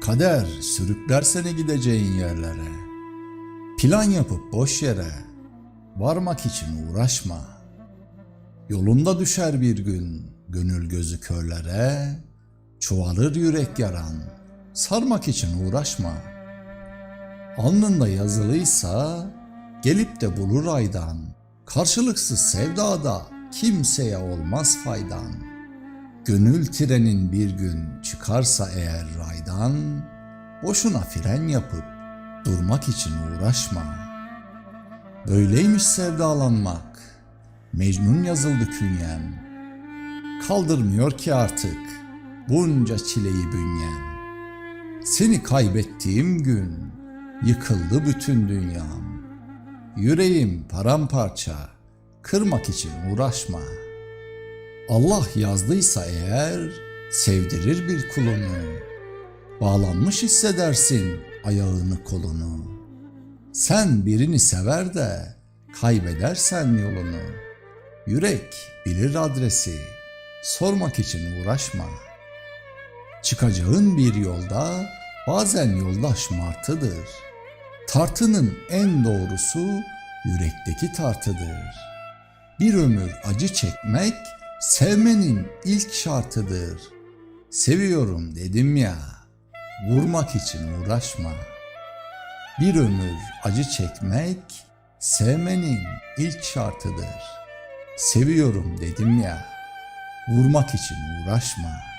Kader sürükler seni gideceğin yerlere. Plan yapıp boş yere varmak için uğraşma. Yolunda düşer bir gün gönül gözü körlere, çoğalır yürek yaran, sarmak için uğraşma. Alnında yazılıysa gelip de bulur aydan, karşılıksız sevdada kimseye olmaz faydan. Gönül trenin bir gün çıkarsa eğer raydan, boşuna fren yapıp durmak için uğraşma. Böyleymiş sevdalanmak, Mecnun yazıldı künyem. Kaldırmıyor ki artık bunca çileyi bünyem. Seni kaybettiğim gün yıkıldı bütün dünyam. Yüreğim paramparça, kırmak için uğraşma. Allah yazdıysa eğer sevdirir bir kulunu. Bağlanmış hissedersin ayağını kolunu. Sen birini sever de kaybedersen yolunu. Yürek bilir adresi, sormak için uğraşma. Çıkacağın bir yolda bazen yoldaş martıdır. Tartının en doğrusu yürekteki tartıdır. Bir ömür acı çekmek sevmenin ilk şartıdır. Seviyorum dedim ya, vurmak için uğraşma. Bir ömür acı çekmek sevmenin ilk şartıdır. Seviyorum dedim ya, vurmak için uğraşma.''